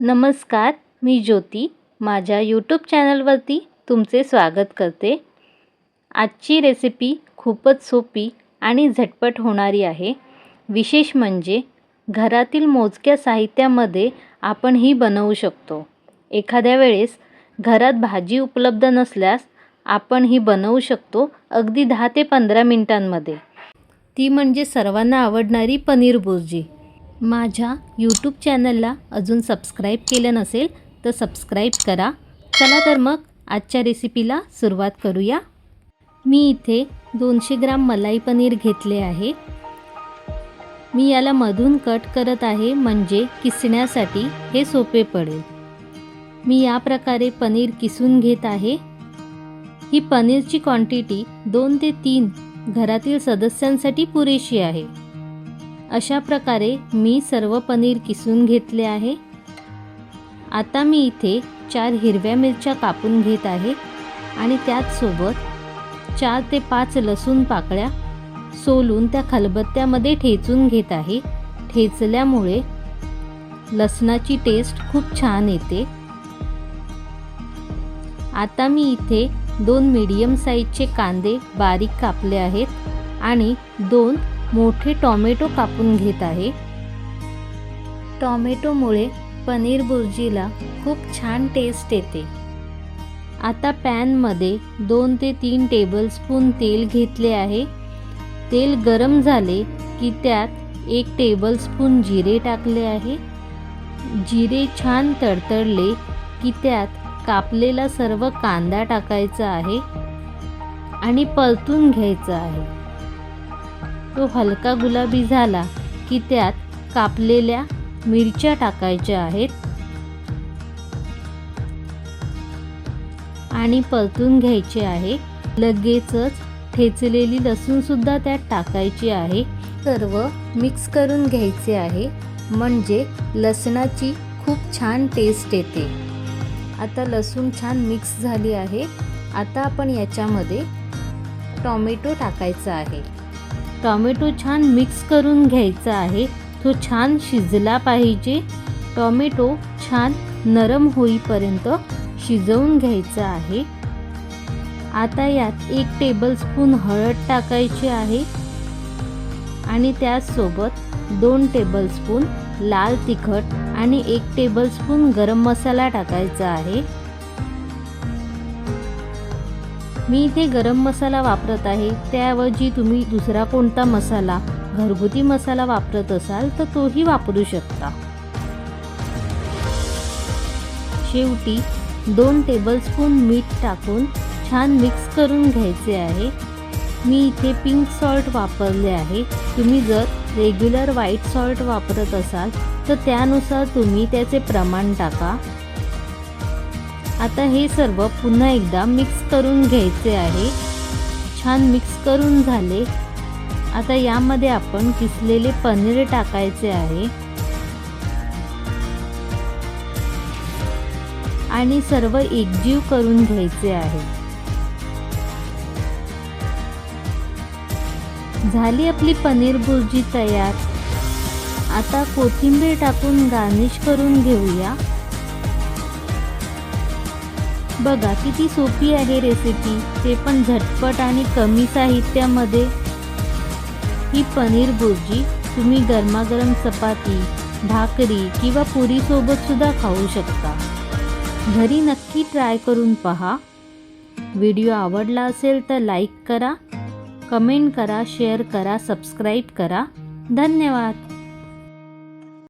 नमस्कार मी ज्योती. माझ्या यूट्यूब चॅनलवरती तुमचे स्वागत करते. आजची रेसिपी खूपच सोपी आणि झटपट होणारी आहे. विशेष म्हणजे घरातील मोजक्या साहित्यामध्ये आपण ही बनवू शकतो. एखाद्या वेळेस घरात भाजी उपलब्ध नसल्यास आपण ही बनवू शकतो अगदी दहा ते पंधरा मिनटांमध्ये. ती म्हणजे सर्वांना आवडणारी पनीर भुर्जी. माझ्या यूट्यूब चॅनलला अजून सबस्क्राईब केलं नसेल तर सबस्क्राईब करा. चला तर मग आजच्या रेसिपीला सुरुवात करूया. मी इथे दोनशे ग्राम मलाई पनीर घेतले आहे. मी याला मधून कट करत आहे म्हणजे किसण्यासाठी हे सोपे पडेल. मी या प्रकारे पनीर किसून घेत आहे. ही पनीरची क्वांटिटी दोन ते तीन घरातील सदस्यांसाठी पुरेशी आहे. अशा प्रकारे मी सर्व पनीर किसून घेतले आहे. आता मी इथे चार हिरव्या मिरच्या कापून घेत आहे आणि त्याचसोबत चार ते पाच लसूण पाकळ्या सोलून त्या खलबत्त्यामध्ये ठेचून घेत आहे. ठेचल्यामुळे लसणाची टेस्ट खूप छान येते. आता मी इथे दोन मीडियम साईजचे कांदे बारीक कापले आहेत आणि दोन मोठे टॉमॅटो कापून घेत आहे. टॉमॅटोमुळे पनीर बुर्जीला खूप छान टेस्ट येते. आता पॅनमध्ये दोन ते तीन टेबलस्पून तेल घेतले आहे. तेल गरम झाले की त्यात एक टेबलस्पून जिरे टाकले आहे. जिरे छान तडतडले की त्यात कापलेला सर्व कांदा टाकायचा आहे. आणि परतून घ्यायचा आहे. तो हलका गुलाबी झाला की त्यात कापलेल्या मिरच्या टाकायच्या आहेत आणि परतून घ्यायचे आहे. लगेचच ठेचलेली लसूणसुद्धा त्यात टाकायची आहे. सर्व मिक्स करून घ्यायचे आहे. म्हणजे लसणाची खूप छान टेस्ट येते. आता लसूण छान मिक्स झाली आहे. आता आपण याच्यामध्ये टॉमॅटो टाकायचा आहे. टॉमॅटो छान मिक्स करून घ्यायचा आहे. तो छान शिजला पाहिजे. टॉमॅटो छान नरम होईपर्यंत शिजवून घ्यायचा आहे. आता यात एक टेबलस्पून हळद टाकायची आहे. आणि त्याचसोबत दोन टेबलस्पून लाल तिखट आणि एक टेबलस्पून गरम मसाला टाकायचा आहे. मी इथे गरम मसाला वापरत आहे. त्याऐवजी तुम्ही दुसरा कोणता मसाला घरगुती मसाला वापरत असाल तर तोही वापरू शकता. शेवटी दोन टेबलस्पून मीठ टाकून छान मिक्स करून घ्यायचे आहे. मी इथे पिंक सॉल्ट वापरले आहे. तुम्ही जर रेग्युलर व्हाईट सॉल्ट वापरत असाल तर त्यानुसार तुम्ही त्याचे प्रमाण टाका. आता हे सर्व पुन्हा एकदा मिक्स करून घ्यायचे आहे. छान मिक्स करून झाले. आता यामध्ये आपण किसलेले पनीर टाकायचे आहे. आणि सर्व एकजीव करून घ्यायचे आहे. झाली आपली पनीर भुर्जी तयार. आता कोथिंबीर टाकून गार्निश करून घेऊया. बघा किती सोपी आहे रेसिपी ते पण झटपट आणि कमी साहित्यामध्ये. ही पनीर भुर्जी तुम्ही गरमागरम चपाती भाकरी किंवा पुरीसोबत सुद्धा खाऊ शकता. घरी नक्की ट्राय करून पहा. व्हिडिओ आवडला असेल तर लाईक करा कमेंट करा शेअर करा सबस्क्राईब करा. धन्यवाद.